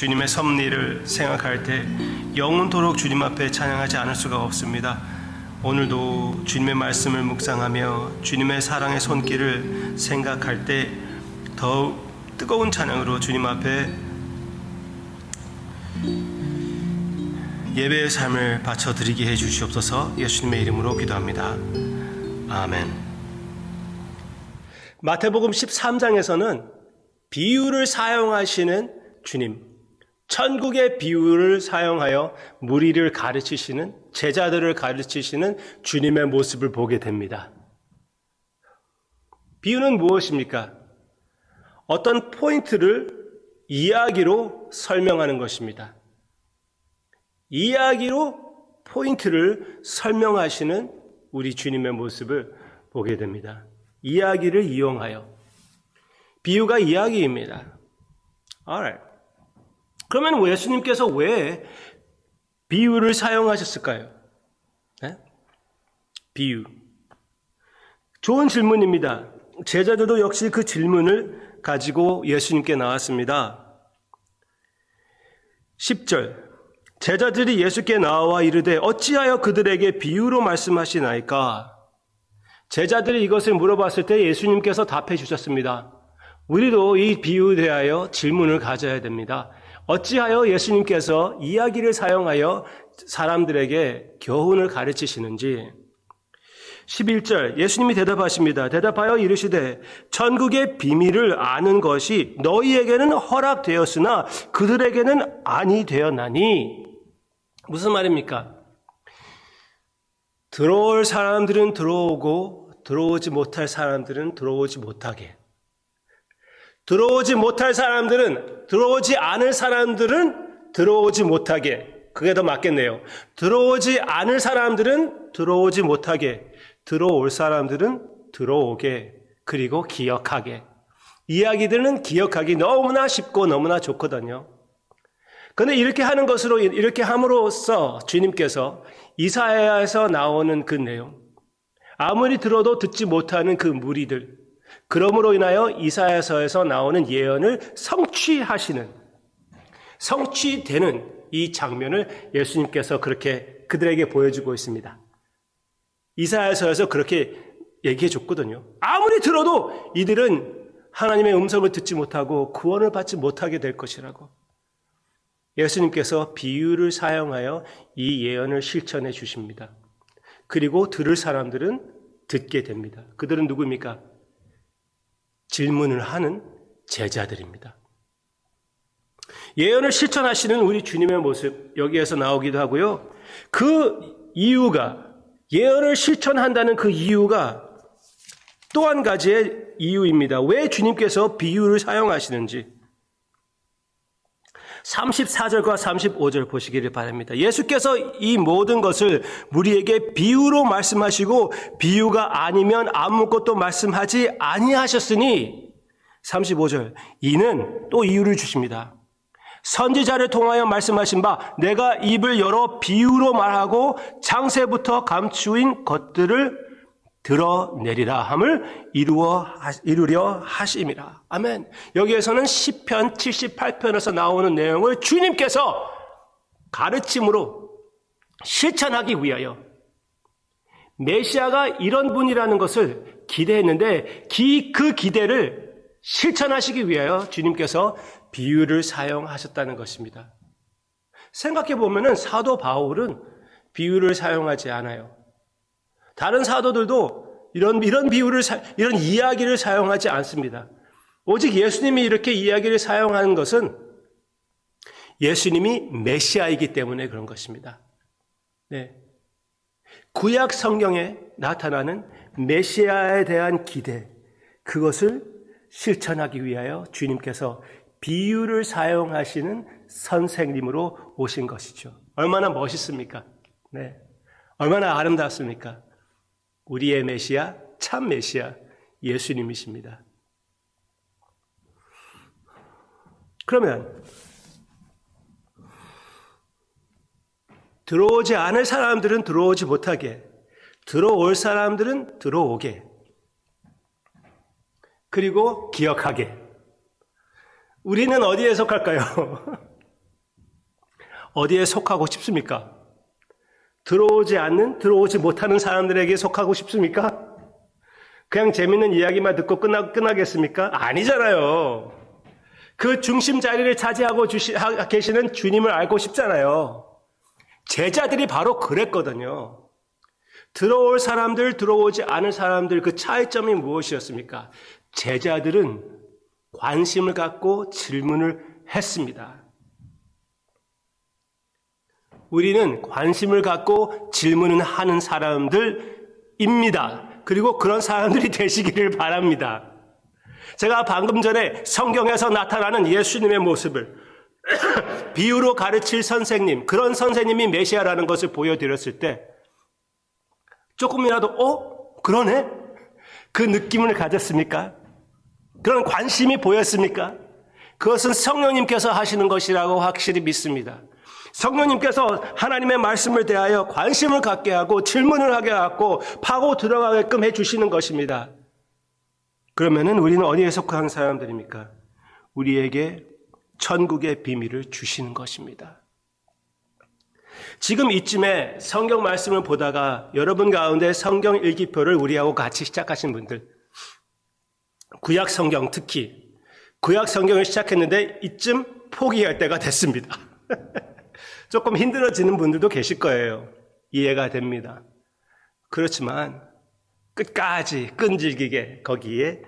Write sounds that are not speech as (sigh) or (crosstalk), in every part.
주님의 섭리를 생각할 때 영원토록 주님 앞에 찬양하지 않을 수가 없습니다. 오늘도 주님의 말씀을 묵상하며 주님의 사랑의 손길을 생각할 때 더욱 뜨거운 찬양으로 주님 앞에 예배의 삶을 바쳐 드리게 해 주시옵소서 예수님의 이름으로 기도합니다. 아멘. 마태복음 13장에서는 비유를 사용하시는 주님, 천국의 비유를 사용하여 무리를 가르치시는 제자들을 가르치시는 주님의 모습을 보게 됩니다. 비유는 무엇입니까? 어떤 포인트를 이야기로 설명하는 것입니다. 이야기로 포인트를 설명하시는 우리 주님의 모습을 보게 됩니다. 이야기를 이용하여. 비유가 이야기입니다. Alright. 그러면 예수님께서 왜 비유를 사용하셨을까요? 네? 비유. 좋은 질문입니다. 제자들도 역시 그 질문을 가지고 예수님께 나왔습니다. 10절. 제자들이 예수께 나와 이르되 어찌하여 그들에게 비유로 말씀하시나이까? 제자들이 이것을 물어봤을 때 예수님께서 답해 주셨습니다. 우리도 이 비유에 대하여 질문을 가져야 됩니다. 어찌하여 예수님께서 이야기를 사용하여 사람들에게 교훈을 가르치시는지 11절 예수님이 대답하십니다. 대답하여 이르시되 천국의 비밀을 아는 것이 너희에게는 허락되었으나 그들에게는 아니 되었나니 무슨 말입니까? 들어올 사람들은 들어오고 들어오지 못할 사람들은 들어오지 못하게 들어오지 못할 사람들은 들어오지 않을 사람들은 들어오지 못하게. 그게 더 맞겠네요. 들어오지 않을 사람들은 들어오지 못하게. 들어올 사람들은 들어오게. 그리고 기억하게. 이야기들은 기억하기 너무나 쉽고 너무나 좋거든요. 그런데 이렇게 하는 것으로 이렇게 함으로써 주님께서 이사야에서 나오는 그 내용. 아무리 들어도 듣지 못하는 그 무리들 그러므로 인하여 이사야서에서 나오는 예언을 성취하시는 성취되는 이 장면을 예수님께서 그렇게 그들에게 보여주고 있습니다. 이사야서에서 그렇게 얘기해 줬거든요. 아무리 들어도 이들은 하나님의 음성을 듣지 못하고 구원을 받지 못하게 될 것이라고. 예수님께서 비유를 사용하여 이 예언을 실천해 주십니다. 그리고 들을 사람들은 듣게 됩니다. 그들은 누구입니까? 질문을 하는 제자들입니다. 예언을 실천하시는 우리 주님의 모습, 여기에서 나오기도 하고요. 그 이유가, 예언을 실천한다는 그 이유가 또 한 가지의 이유입니다. 왜 주님께서 비유를 사용하시는지. 34절과 35절 보시기를 바랍니다. 예수께서 이 모든 것을 우리에게 비유로 말씀하시고 비유가 아니면 아무것도 말씀하지 아니하셨으니 35절 이는 또 이유를 주십니다. 선지자를 통하여 말씀하신 바 내가 입을 열어 비유로 말하고 장세부터 감추인 것들을 드러내리라 함을 이루어 이루려 하심이라. 아멘. 여기에서는 시편 78편에서 나오는 내용을 주님께서 가르침으로 실천하기 위하여 메시아가 이런 분이라는 것을 기대했는데 그 기대를 실천하시기 위하여 주님께서 비유를 사용하셨다는 것입니다. 생각해 보면은 사도 바울은 비유를 사용하지 않아요. 다른 사도들도 이런 이런 비유를 이런 이야기를 사용하지 않습니다. 오직 예수님이 이렇게 이야기를 사용하는 것은 예수님이 메시아이기 때문에 그런 것입니다. 네. 구약 성경에 나타나는 메시아에 대한 기대, 그것을 실천하기 위하여 주님께서 비유를 사용하시는 선생님으로 오신 것이죠. 얼마나 멋있습니까? 네. 얼마나 아름답습니까? 우리의 메시아, 참 메시아, 예수님이십니다. 그러면, 들어오지 않을 사람들은 들어오지 못하게, 들어올 사람들은 들어오게, 그리고 기억하게. 우리는 어디에 속할까요? (laughs) 어디에 속하고 싶습니까? 들어오지 않는, 들어오지 못하는 사람들에게 속하고 싶습니까? 그냥 재밌는 이야기만 듣고 끝나, 끝나겠습니까? 아니잖아요. 그 중심 자리를 차지하고 주시, 계시는 주님을 알고 싶잖아요. 제자들이 바로 그랬거든요. 들어올 사람들, 들어오지 않을 사람들 그 차이점이 무엇이었습니까? 제자들은 관심을 갖고 질문을 했습니다. 우리는 관심을 갖고 질문을 하는 사람들입니다. 그리고 그런 사람들이 (laughs) 되시기를 바랍니다. 제가 방금 전에 성경에서 나타나는 예수님의 모습을 (coughs) 비유로 가르칠 선생님, 그런 선생님이 메시아라는 것을 보여드렸을 때 조금이라도, 어? 그러네? 그 느낌을 가졌습니까? 그런 관심이 보였습니까? 그것은 성령님께서 하시는 것이라고 확실히 믿습니다. 성령님께서 하나님의 말씀을 대하여 관심을 갖게 하고 질문을 하게 하고 파고 들어가게끔 해주시는 것입니다. 그러면은 우리는 어디에 속한 사람들입니까? 우리에게 천국의 비밀을 주시는 것입니다. 지금 이쯤에 성경 말씀을 보다가 여러분 가운데 성경 일기표를 우리하고 같이 시작하신 분들, 구약 성경 특히 구약 성경을 시작했는데 이쯤 포기할 때가 됐습니다. (laughs) 조금 힘들어지는 분들도 계실 거예요. 이해가 됩니다. 그렇지만 끝까지 끈질기게 거기에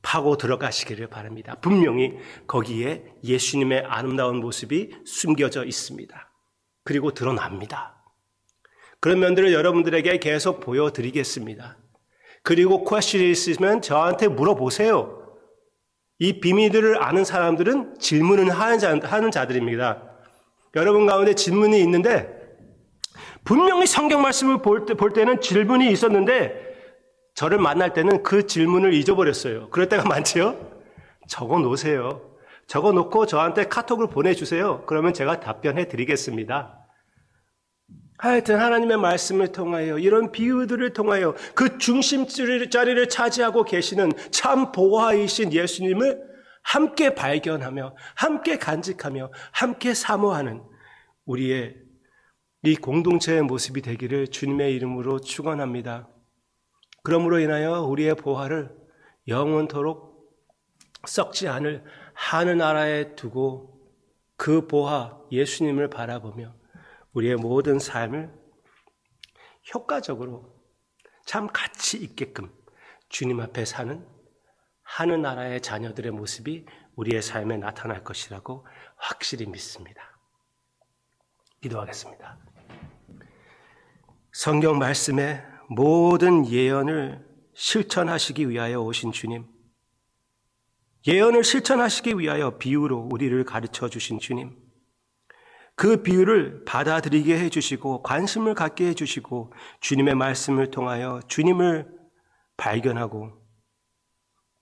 파고 들어가시기를 바랍니다. 분명히 거기에 예수님의 아름다운 모습이 숨겨져 있습니다. 그리고 드러납니다. 그런 면들을 여러분들에게 계속 보여드리겠습니다. 그리고 퀘션이 있으면 저한테 물어보세요. 이 비밀들을 아는 사람들은 질문을 하는 자들입니다. 여러분 가운데 질문이 있는데 분명히 성경 말씀을 볼, 때, 볼 때는 질문이 있었는데 저를 만날 때는 그 질문을 잊어버렸어요. 그럴 때가 (laughs) 많지요? 적어 놓으세요. 적어 놓고 저한테 카톡을 보내주세요. 그러면 제가 답변해 드리겠습니다. 하여튼 하나님의 말씀을 통하여 이런 비유들을 통하여 그 중심 자리를 차지하고 계시는 참 보화이신 예수님을 함께 발견하며 함께 간직하며 함께 사모하는 우리의 이 공동체의 모습이 되기를 주님의 이름으로 축원합니다. 그러므로 인하여 우리의 보화를 영원토록 썩지 않을 하늘 나라에 두고 그 보화 예수님을 바라보며 우리의 모든 삶을 효과적으로 참 가치 있게끔 주님 앞에 사는 하늘나라의 자녀들의 모습이 우리의 삶에 나타날 것이라고 확실히 믿습니다. 기도하겠습니다. 성경 말씀의 모든 예언을 실천하시기 위하여 오신 주님, 예언을 실천하시기 위하여 비유로 우리를 가르쳐 주신 주님, 그 비유를 받아들이게 해주시고 관심을 갖게 해주시고 주님의 말씀을 통하여 주님을 발견하고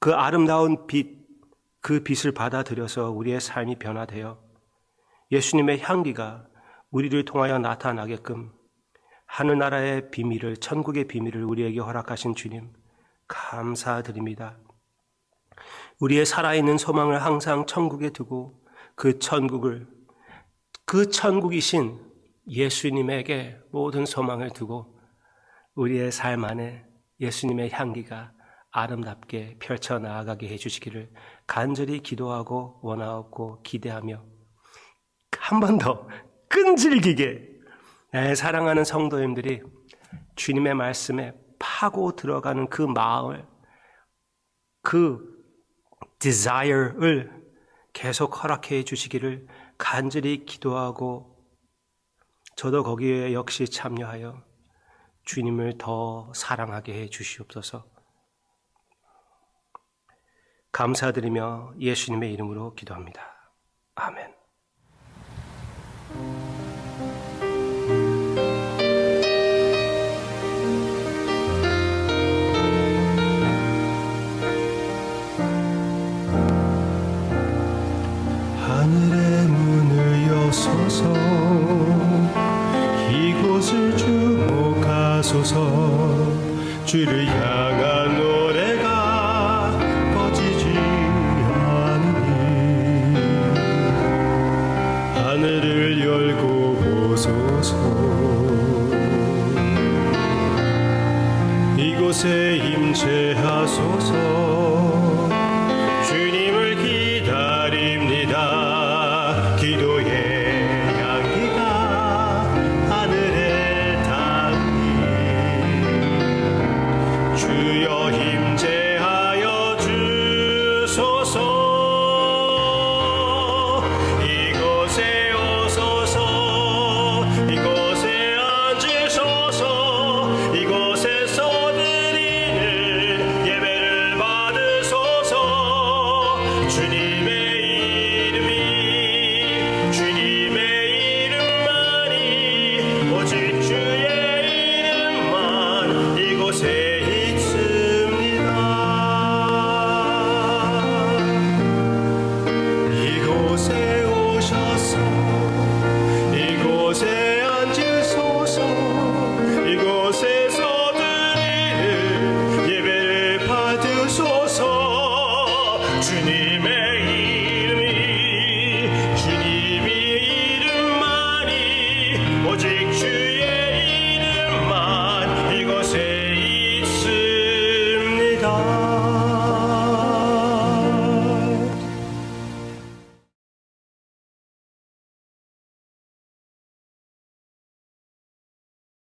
그 아름다운 빛, 그 빛을 받아들여서 우리의 삶이 변화되어 예수님의 향기가 우리를 통하여 나타나게끔 하늘나라의 비밀을, 천국의 비밀을 우리에게 허락하신 주님, 감사드립니다. 우리의 살아있는 소망을 항상 천국에 두고 그 천국을, 그 천국이신 예수님에게 모든 소망을 두고 우리의 삶 안에 예수님의 향기가 아름답게 펼쳐 나아가게 해주시기를 간절히 기도하고 원하고 기대하며 한 번 더 끈질기게 내 사랑하는 성도님들이 주님의 말씀에 파고 들어가는 그 마음을 그 desire을 계속 허락해 주시기를 간절히 기도하고 저도 거기에 역시 참여하여 주님을 더 사랑하게 해 주시옵소서. 감사드리며 예수님의 이름으로 기도합니다. 아멘. 하늘의 문을 여소서 이곳을 주목하소서 주를 향한 이곳에 임재하소서 주님의